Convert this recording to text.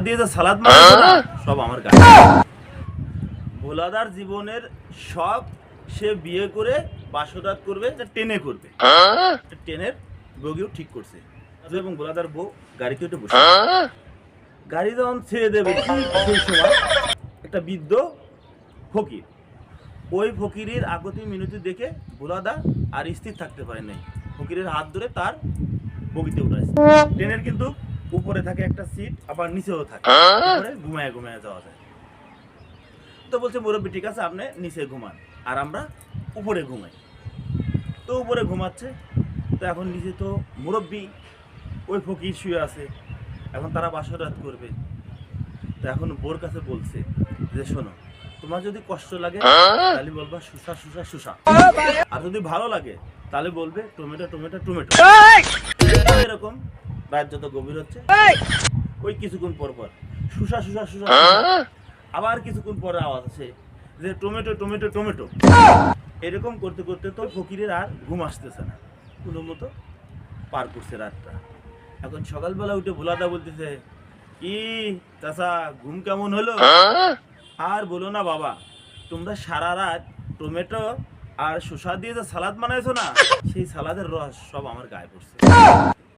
দিয়ে যে সালাদ সব আমার গায়ে। ভোলাদার জীবনের সব সে বিয়ে করে করবে টেনে করবে। টেনের বগিও ঠিক করছে। এবং ভোলাদার বউ গাড়িতে উঠে বসে। গাড়ি যখন ছেড়ে দেবে সেই সময় একটা বৃদ্ধ ফকির। ওই ফকিরের আগতি মিনতি দেখে ভোলাদা আর স্থির থাকতে পারে নাই। ফকিরের হাত ধরে তার বগিতে উঠাইছে। ট্রেনের কিন্তু উপরে থাকে একটা সিট আবার নিচেও থাকে। ঘুমায় ঘুমায় যাওয়া যায়। তো বলছে মুরব্বী ঠিক আছে আপনি নিচে ঘুমান আর আমরা উপরে ঘুমাই। তো উপরে ঘুমাচ্ছে তো এখন নিচে তো মুরব্বী ওই ফকির শুয়ে আছে। এখন তারা বাসরাত করবে। তো এখন বোর কাছে বলছে যে শোনো তোমার যদি কষ্ট লাগে তাহলে বলবা সুসা সুসা সুসা। আর যদি ভালো লাগে তাহলে বলবে টমেটো টমেটো টমেটো। এরকম রাত যত গভীর হচ্ছে ওই কিছুক্ষণ পর পর। সুসা সুসা সুসা সুসা। আবার কিছুক্ষণ পরে আওয়াজ আছে যে টমেটো টমেটো টমেটো। এরকম করতে করতে তো ফকিরের আর ঘুম আসতেছে না। কোনো মতো পার করছে রাতটা। এখন সকালবেলা উঠে ভোলাদা বলতেছে কি চাচা ঘুম কেমন হলো? আর বলো না বাবা তোমরা সারা রাত টমেটো আর শসা দিয়ে যে সালাদ বানাইছো না সেই সালাদের রস সব আমার গায়ে পড়ছে।